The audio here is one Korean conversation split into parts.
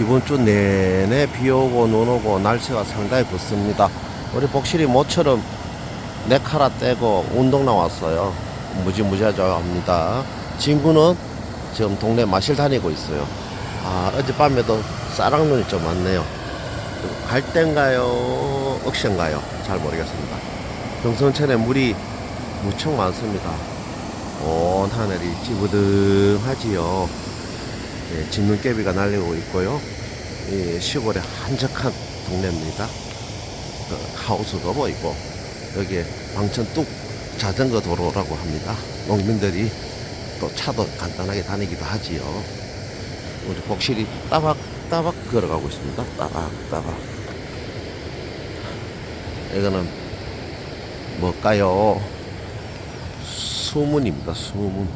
이번 주 내내 비 오고 눈 오고 날씨가 상당히 붓습니다. 우리 복실이 모처럼 네 카라 떼고 운동 나왔어요. 무지무지하합니다. 친구는 지금 동네 마실 다니고 있어요. 아, 어젯밤에도 싸랑눈이 좀 왔네요. 갈 땐가요? 억센가요? 잘 모르겠습니다. 경선천에 물이 무척 많습니다. 온 하늘이 찌부둥하지요. 예, 진눈깨비가 날리고 있고요. 이 시골의 한적한 동네입니다. 어, 하우스도 보이고 여기에 방천 뚝 자전거 도로라고 합니다. 농민들이 또 차도 간단하게 다니기도 하지요. 우리 복실이 따박따박 걸어가고 있습니다. 따박따박. 이거는 뭘까요? 수문입니다. 수문.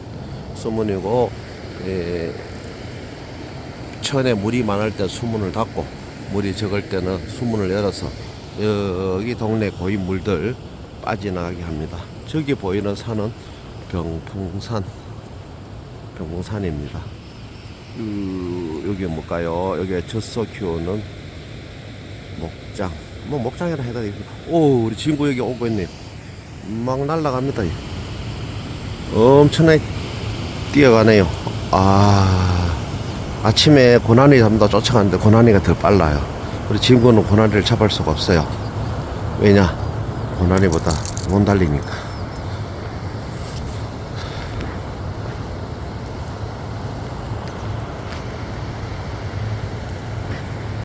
수문이고 예, 천에 물이 많을 때 수문을 닫고 물이 적을 때는 수문을 열어서 여기 동네 고인 물들 빠져나가게 합니다. 저기 보이는 산은 병풍산 병풍산입니다. 그, 여기 뭘까요? 여기 젖소 키우는 목장. 뭐 목장이라 해야 되겠 오, 우리 친구 여기 오고 있네요. 막 날아갑니다. 엄청나게 뛰어가네요. 아, 아침에 고난이 잡다 쫓아가는데 고난이가 더 빨라요. 우리 친구는 고난이를 잡을 수가 없어요. 왜냐? 고난이보다 못 달리니까.